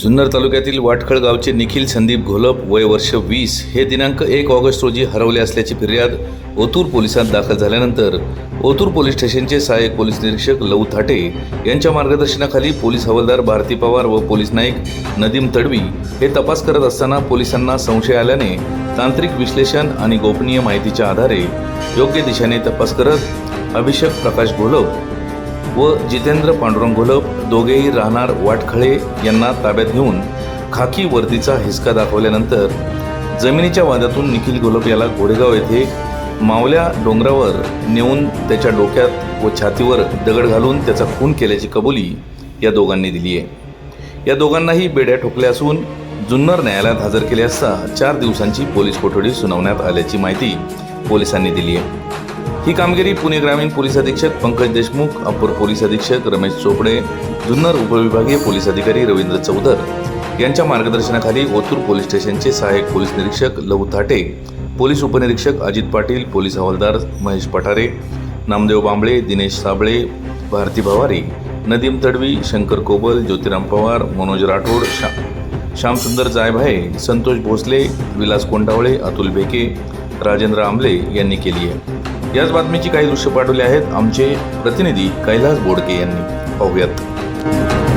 जुन्नर तालुक्यातील वाटखळ गावचे निखिल संदीप घोलप वय वर्ष वीस हे दिनांक एक ऑगस्ट रोजी हरवले असल्याची फिर्याद ओतूर पोलिसात दाखल झाल्यानंतर ओतूर पोलीस स्टेशनचे सहाय्यक पोलीस निरीक्षक लऊ थाटे यांच्या मार्गदर्शनाखाली पोलीस हवालदार भारती पवार व पोलीस नाईक नदीम तडवी हे तपास करत असताना पोलिसांना संशय आल्याने तांत्रिक विश्लेषण आणि गोपनीय माहितीच्या आधारे योग्य दिशेने तपास करत अभिषेक प्रकाश घोलप व जितेंद्र पांडुरंग घोलप दोघेही राहणार वाटखळे यांना ताब्यात घेऊन खाकी वर्दीचा हिसका दाखवल्यानंतर जमिनीच्या वादातून निखिल घोलप याला घोडेगाव येथे मावल्या डोंगरावर नेऊन त्याच्या डोक्यात व छातीवर दगड घालून त्याचा खून केल्याची कबुली या दोघांनी दिली आहे. या दोघांनाही बेड्या ठोकल्या असून जुन्नर न्यायालयात हजर केले असता चार दिवसांची पोलीस कोठडी सुनावण्यात आल्याची माहिती पोलिसांनी दिली आहे. ही कामगिरी पुणे ग्रामीण पोलीस अधीक्षक पंकज देशमुख अपर पोलीस अधीक्षक रमेश चोपडे जुन्नर उपविभागीय पोलीस अधिकारी रवींद्र चौधर यांच्या मार्गदर्शनाखाली ओतूर पोलीस स्टेशनचे सहाय्यक पोलीस निरीक्षक लहू थाटे पोलीस उपनिरीक्षक अजित पाटील पोलीस हवालदार महेश पठारे नामदेव बांबळे दिनेश साबळे भारती भवारी नदीम तडवी शंकर कोबल ज्योतिराम पवार मनोज राठोड शा श्यामसुंदर जायभाये संतोष भोसले विलास कोंडावळे अतुल भेके राजेंद्र आंबले यांनी केली आहे. याच बातमीची काही दृश्य पाठवली आहेत आमचे प्रतिनिधी कैलास बोडके यांनी. पाहूयात.